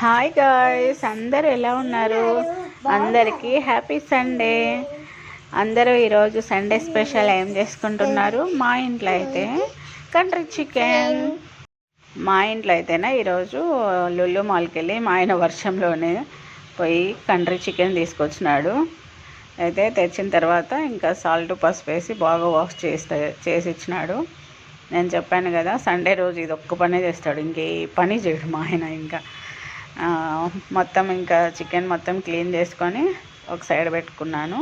Hi guys అందరు ఎలా ఉన్నారు? అందరికీ హ్యాపీ సండే అందరూ ఈరోజు సండే స్పెషల్ ఏం చేసుకుంటున్నారు? మా ఇంట్లో అయితే కంట్రీ చికెన్ మా ఇంట్లో అయితేనే ఈరోజు లుల్లు మాల్కి వెళ్ళి మా ఆయన వర్షంలోనే పోయి కంట్రీ చికెన్ తీసుకొచ్చినాడు. అయితే తెచ్చిన తర్వాత ఇంకా సాల్ట్ పసుపు వేసి బాగా వాష్ చేస్తే చేసి ఇచ్చినాడు. నేను చెప్పాను కదా సండే రోజు ఇది ఒక్క పనే చేస్తాడు. ఇంకే పని చేయడు మా ఆయన ఇంకా. మొత్తం ఇంకా చికెన్ మొత్తం క్లీన్ చేసుకొని ఒక సైడ్ పెట్టుకున్నాను.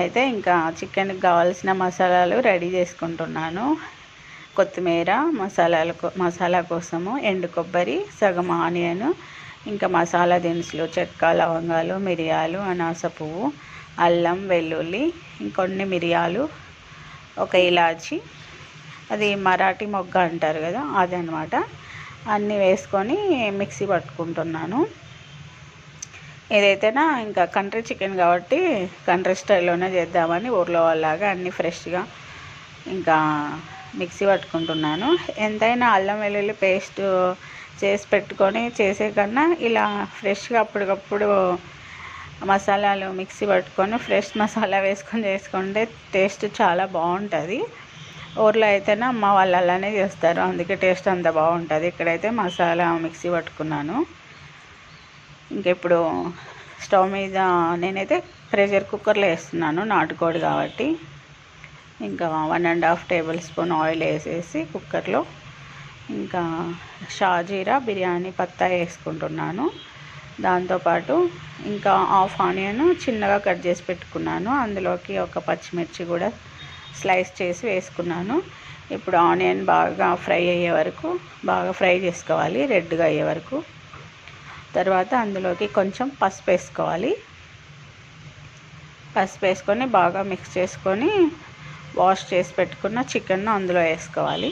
అయితే ఇంకా చికెన్కి కావాల్సిన మసాలాలు రెడీ చేసుకుంటున్నాను. కొత్తిమీర మసాలాలు మసాలా కోసము ఎండు కొబ్బరి సగం ఆనియన్ ఇంకా మసాలా దినుసులు చెక్క లవంగాలు మిరియాలు అనాస పువ్వు అల్లం వెల్లుల్లి ఇంకొన్ని మిరియాలు ఒక ఇలాచి అది మరాఠీ మొగ్గ అంటారు కదా అది అన్నీ వేసుకొని మిక్సీ పట్టుకుంటున్నాను. ఏదైతేనా ఇంకా కంట్రీ చికెన్ కాబట్టి కంట్రీ స్టైల్లోనే చేద్దామని ఊర్లో వాళ్ళలాగా అన్నీ ఫ్రెష్గా ఇంకా మిక్సీ పట్టుకుంటున్నాను. ఎంతైనా అల్లం వెల్లుల్లి పేస్ట్ చేసి పెట్టుకొని చేసే కన్నా ఇలా ఫ్రెష్గా అప్పటికప్పుడు మసాలాలు మిక్సీ పట్టుకొని ఫ్రెష్ మసాలా వేసుకొని చేసుకుంటే టేస్ట్ చాలా బాగుంటుంది. ఊర్లో అయితేనే అమ్మ వాళ్ళు అలానే చేస్తారు. అందుకే టేస్ట్ అంత బాగుంటుంది. ఇక్కడైతే మసాలా మిక్సీ పట్టుకున్నాను. ఇంకెప్పుడు స్టవ్ మీద నేనైతే ప్రెషర్ కుక్కర్లో వేస్తున్నాను నాటుకోడి కాబట్టి. ఇంకా one and half tablespoon oil వేసేసి కుక్కర్లో ఇంకా షాజీరా బిర్యానీ పత్తా వేసుకుంటున్నాను. దాంతోపాటు ఇంకా హాఫ్ ఆనియన్ చిన్నగా కట్ చేసి పెట్టుకున్నాను. అందులోకి ఒక పచ్చిమిర్చి కూడా స్లైస్ చేసి వేసుకున్నాను. ఇప్పుడు ఆనియన్ బాగా ఫ్రై అయ్యే వరకు బాగా ఫ్రై చేసుకోవాలి రెడ్గా అయ్యే వరకు. తర్వాత అందులోకి కొంచెం పసుపు వేసుకోవాలి. పసుపు వేసుకొని బాగా మిక్స్ చేసుకొని వాష్ చేసి పెట్టుకున్న చికెన్ అందులో వేసుకోవాలి.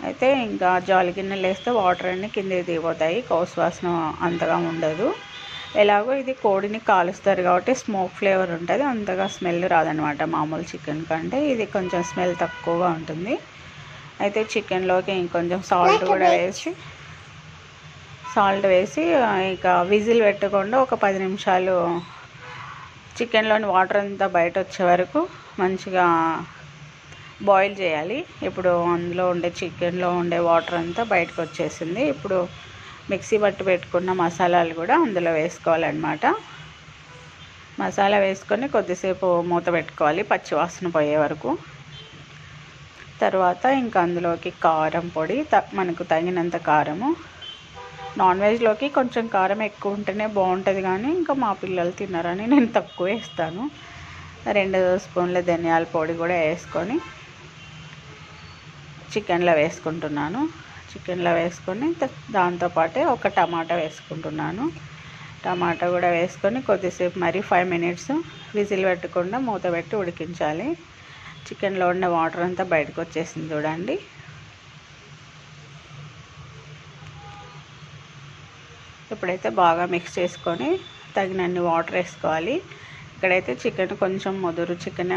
అయితే ఇంకా జాలి గిన్నెలు వేస్తే వాటర్ అన్నీ కిందకి దిగిపోతాయి కౌసు వాసన అంతగా ఉండదు. ఎలాగో ఇది కోడిని కాలుస్తారు కాబట్టి స్మోక్ ఫ్లేవర్ ఉంటుంది. అంతగా స్మెల్ రాదనమాట. మామూలు చికెన్ కంటే ఇది కొంచెం స్మెల్ తక్కువగా ఉంటుంది. అయితే చికెన్లోకి ఇంకొంచెం సాల్ట్ కూడా వేసి సాల్ట్ వేసి ఇక విజిల్ పెట్టకుండా ఒక పది నిమిషాలు చికెన్లోని వాటర్ అంతా బయట వచ్చే వరకు మంచిగా బాయిల్ చేయాలి. ఇప్పుడు అందులో ఉండే చికెన్లో ఉండే వాటర్ అంతా బయటకు వచ్చేసింది. ఇప్పుడు మిక్సీ పట్టు పెట్టుకున్న మసాలాలు కూడా అందులో వేసుకోవాలన్నమాట. మసాలా వేసుకొని కొద్దిసేపు మూత పెట్టుకోవాలి పచ్చి వాసన పోయే వరకు. తర్వాత ఇంకా అందులోకి కారం పొడి త మనకు తగినంత కారము. నాన్ వెజ్లోకి కొంచెం కారం ఎక్కువ ఉంటేనే బాగుంటుంది కానీ ఇంకా మా పిల్లలు తిన్నారని నేను తక్కువ వేస్తాను. రెండు స్పూన్ల ధనియాల పొడి కూడా వేసుకొని చికెన్లో వేసుకుంటున్నాను. చికెన్లో వేసుకొని దాంతోపాటే ఒక టమాటా వేసుకుంటున్నాను. టమాటా కూడా వేసుకొని కొద్దిసేపు మరి ఫైవ్ మినిట్స్ విజిల్ పెట్టకుండా మూత పెట్టి ఉడికించాలి. చికెన్లో ఉన్న వాటర్ అంతా బయటకు వచ్చేసింది చూడండి. ఇప్పుడైతే బాగా మిక్స్ చేసుకొని తగినన్ని వాటర్ వేసుకోవాలి. ఇక్కడైతే చికెన్ కొంచెం ముదురు చికెనే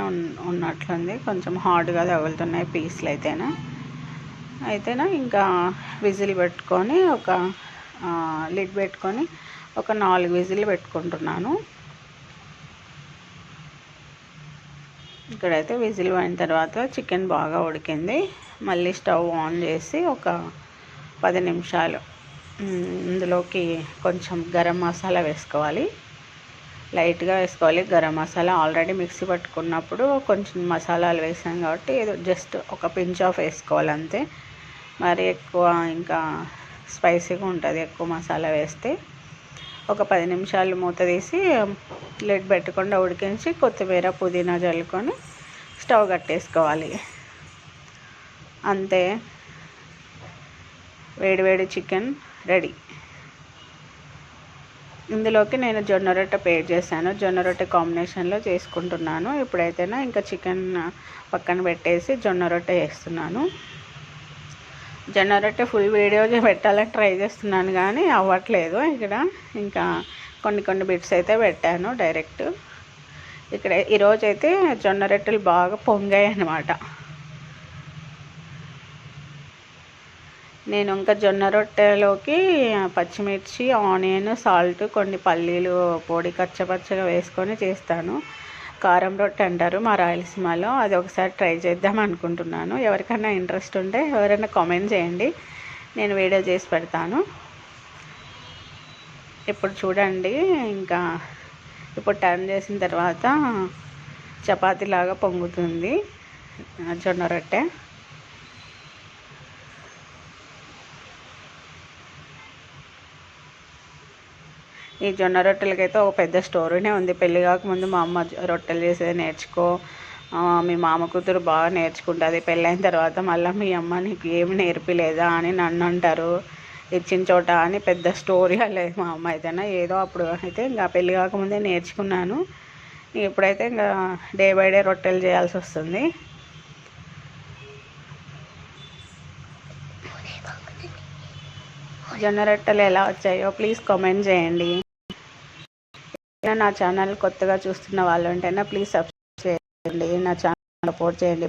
ఉన్నట్లుంది. కొంచెం హార్డ్గా తగులుతున్నాయి పీస్లు అయితేనా అయితేనా? ఇంకా విజిల్ పెట్టుకొని ఒక లిడ్ పెట్టుకొని ఒక నాలుగు విజిల్ పెట్టుకుంటున్నాను. ఇక్కడైతే విజిల్ పోయిన తర్వాత చికెన్ బాగా ఉడికింది. మళ్ళీ స్టవ్ ఆన్ చేసి ఒక పది నిమిషాలు ఇందులోకి కొంచెం గరం మసాలా వేసుకోవాలి. లైట్గా వేసుకోవాలి. గరం మసాలా ఆల్రెడీ మిక్సీ పట్టుకున్నప్పుడు కొంచెం మసాలాలు వేసాం కాబట్టి ఏదో జస్ట్ ఒక పించ్ ఆఫ్ వేసుకోవాలి అంతే మరి ఎక్కువ ఇంకా స్పైసీగా ఉంటుంది ఎక్కువ మసాలా వేస్తే. ఒక పది నిమిషాలు మూత తీసి లిడ్ పెట్టకుండా ఉడికించి కొత్తిమీర పుదీనా చల్లుకొని స్టవ్ కట్టేసుకోవాలి. అంతే. వేడివేడి చికెన్ రెడీ. ఇందులోకి నేను జొన్న రొట్టె పేర్ చేశాను. జొన్న రొట్టె కాంబినేషన్లో చేసుకుంటున్నాను. ఇప్పుడైతేనా ఇంకా చికెన్ పక్కన పెట్టేసి జొన్న రొట్టె వేస్తున్నాను. జొన్న రొట్టె ఫుల్ వీడియో పెట్టాలని ట్రై చేస్తున్నాను కానీ అవ్వట్లేదు ఇక్కడ. ఇంకా కొన్ని కొన్ని బిట్స్ అయితే పెట్టాను డైరెక్ట్ ఇక్కడ ఈరోజు అయితే జొన్న రొట్టెలు బాగా పొంగాయి అన్నమాట. నేను ఇంకా జొన్న రొట్టెలోకి పచ్చిమిర్చి ఆనియన్ సాల్ట్ కొన్ని పల్లీలు పొడి కచ్చపచ్చగా వేసుకొని చేస్తాను. కారం రొట్టె అంటారు మా రాయలసీమలో. అది ఒకసారి ట్రై చేద్దాం అనుకుంటున్నాను. ఎవరికైనా ఇంట్రెస్ట్ ఉంటే ఎవరైనా కామెంట్ చేయండి. నేను వీడియో చేసి పెడతాను. ఇప్పుడు చూడండి ఇంకా ఇప్పుడు టర్న్ చేసిన తర్వాత చపాతీలాగా పొంగుతుంది. జొన్న రొట్టె. ఈ జొన్న రొట్టెలకైతే ఒక పెద్ద స్టోరీనే ఉంది. పెళ్ళి కాకముందు మా అమ్మ రొట్టెలు చేసేది నేర్చుకో. మీ మామ కూతురు బాగా నేర్చుకుంటుంది. పెళ్ళైన తర్వాత మళ్ళీ మీ అమ్మ నీకు ఏమి నేర్పిలేదా అని నన్ను అంటారు. ఇచ్చిన చోట అని పెద్ద స్టోరీ లేదు మా అమ్మ అయితేనా ఏదో అప్పుడు అయితే ఇంకా పెళ్ళి కాకముందే నేర్చుకున్నాను. ఇప్పుడైతే ఇంకా డే బై డే రొట్టెలు చేయాల్సి వస్తుంది. జొన్న రొట్టెలు ఎలా వచ్చాయో ప్లీజ్ కామెంట్ చేయండి. నా ఛానల్ కొత్తగా చూస్తున్న వాళ్ళు ఉంటేనా ప్లీజ్ సబ్స్క్రైబ్ చేయండి నా ఛానల్ సపోర్ట్ చేయండి.